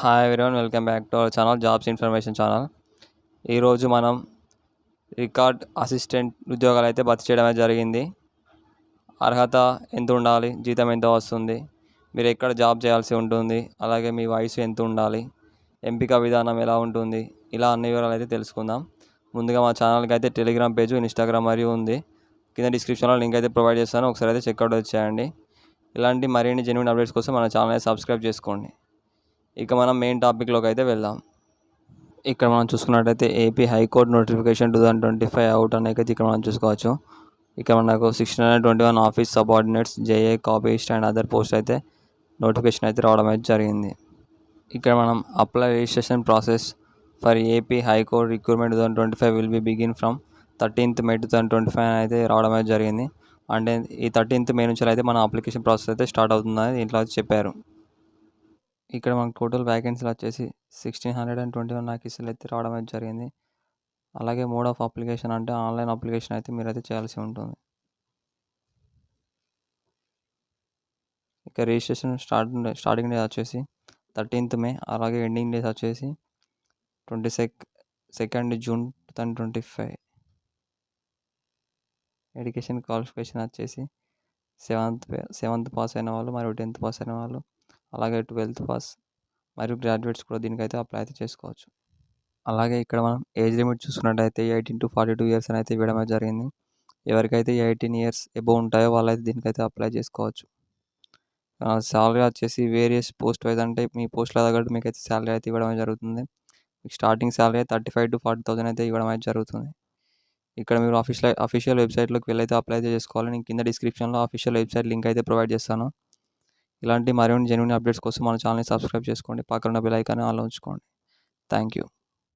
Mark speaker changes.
Speaker 1: Hi everyone welcome back to our channel jobs information channel ఈరోజు మనం record assistant ఉద్యోగాలు అయితే భర్తీ చేయడమే జరిగింది. అర్హత ఎంత ఉండాలి? జీతం ఎంత వస్తుంది? మీరు ఎక్కడ జాబ్ చేయాల్సి ఉంటుంది? అలాగే మీ వయసు ఎంత ఉండాలి? ఎంపిక విధానం ఎలా ఉంటుంది? ఇలా అన్ని వివరాలు అయితే తెలుసుకుందాం. ముందుగా మా ఛానల్కి అయితే టెలిగ్రామ్ పేజ్ ఇన్స్టాగ్రామ్ మరియు ఉంది. కింద డిస్క్రిప్షన్లో లింక్ అయితే ప్రొవైడ్ చేస్తాను. ఒకసారి అయితే చెక్అవుట్ వచ్చేయండి. ఇలాంటి మరిన్ని జెన్యున్ అప్డేట్స్ కోసం మన ఛానల్ సబ్స్క్రైబ్ చేసుకోండి. ఇక మనం మెయిన్ టాపిక్లోకి అయితే వెళ్దాం. ఇక్కడ మనం చూసుకున్నట్టయితే A P high court notification two thousand twenty five out అనేది ఇక్కడ మనం చూసుకోవచ్చు. ఇక్కడ మనకు sixteen hundred twenty one office subordinates J A copyist and other post అయితే నోటిఫికేషన్ అయితే రావడం అయితే జరిగింది. ఇక్కడ మనం apply registration process for A P high court recruitment two thousand twenty five will be begin from thirteenth May two thousand twenty five అయితే రావడం అయితే జరిగింది. అంటే ఈ థర్టీన్త్ మే నుంచి అయితే మన అప్లికేషన్ ప్రాసెస్ అయితే స్టార్ట్ అవుతుందని దీంట్లో చెప్పారు. ఇక్కడ మనకు టోటల్ వ్యాకెన్సీలు వచ్చేసి sixteen hundred and twenty one వ్యాకెన్సీలు అయితే రావడం అయితే జరిగింది. అలాగే మోడ్ ఆఫ్ అప్లికేషన్ అంటే ఆన్లైన్ అప్లికేషన్ అయితే మీరు అయితే చేయాల్సి ఉంటుంది. ఇక రిజిస్ట్రేషన్ స్టార్ట్ స్టార్టింగ్ డేస్ వచ్చేసి థర్టీన్త్ మే అలాగే ఎండింగ్ డేస్ వచ్చేసి twenty sec second June two thousand twenty five. Education qualification వచ్చేసి సెవెంత్ సెవెంత్ పాస్ అయిన వాళ్ళు మరియు టెన్త్ పాస్ అయిన వాళ్ళు అలాగే ట్వెల్త్ పాస్ మరియు గ్రాడ్యుయేట్స్ కూడా దీనికైతే అప్లై అయితే చేసుకోవచ్చు. అలాగే ఇక్కడ మనం ఏజ్ లిమిట్ చూసుకున్నట్టయితే eighteen to forty two years అని అయితే ఇవ్వడం జరిగింది. ఎవరికైతే ఎయిటీన్ ఇయర్స్ ఎబో ఉంటాయో వాళ్ళైతే దీనికైతే అప్లై చేసుకోవచ్చు. శాలరీ వచ్చేసి వేరియస్ పోస్ట్ వైజ్ అంటే మీ పోస్ట్ల తగ్గట్టు మీకు అయితే శాలరీ అయితే ఇవ్వడం జరుగుతుంది. మీకు starting salary thirty five to forty thousand అయితే ఇవ్వడం అయితే జరుగుతుంది. ఇక్కడ మీరు అఫీషియల్ అఫీషియల్ వెబ్సైట్లోకి వెళ్ళైతే అప్లై అయితే చేసుకోవాలి. నేను కింద డిస్క్రిప్షన్లో అఫీషియల్ వెబ్సైట్ లింక్ అయితే ప్రొవైడ్ చేస్తాను. ఇలాంటి మరిన్ని జెన్యున్ అప్డేట్స్ కోసం మన ఛానల్ని సబ్స్క్రైబ్ చేసుకోండి. పక్కన బెల్ ఐకాన్ని ఆన్లో ఉంచుకోండి. Thank you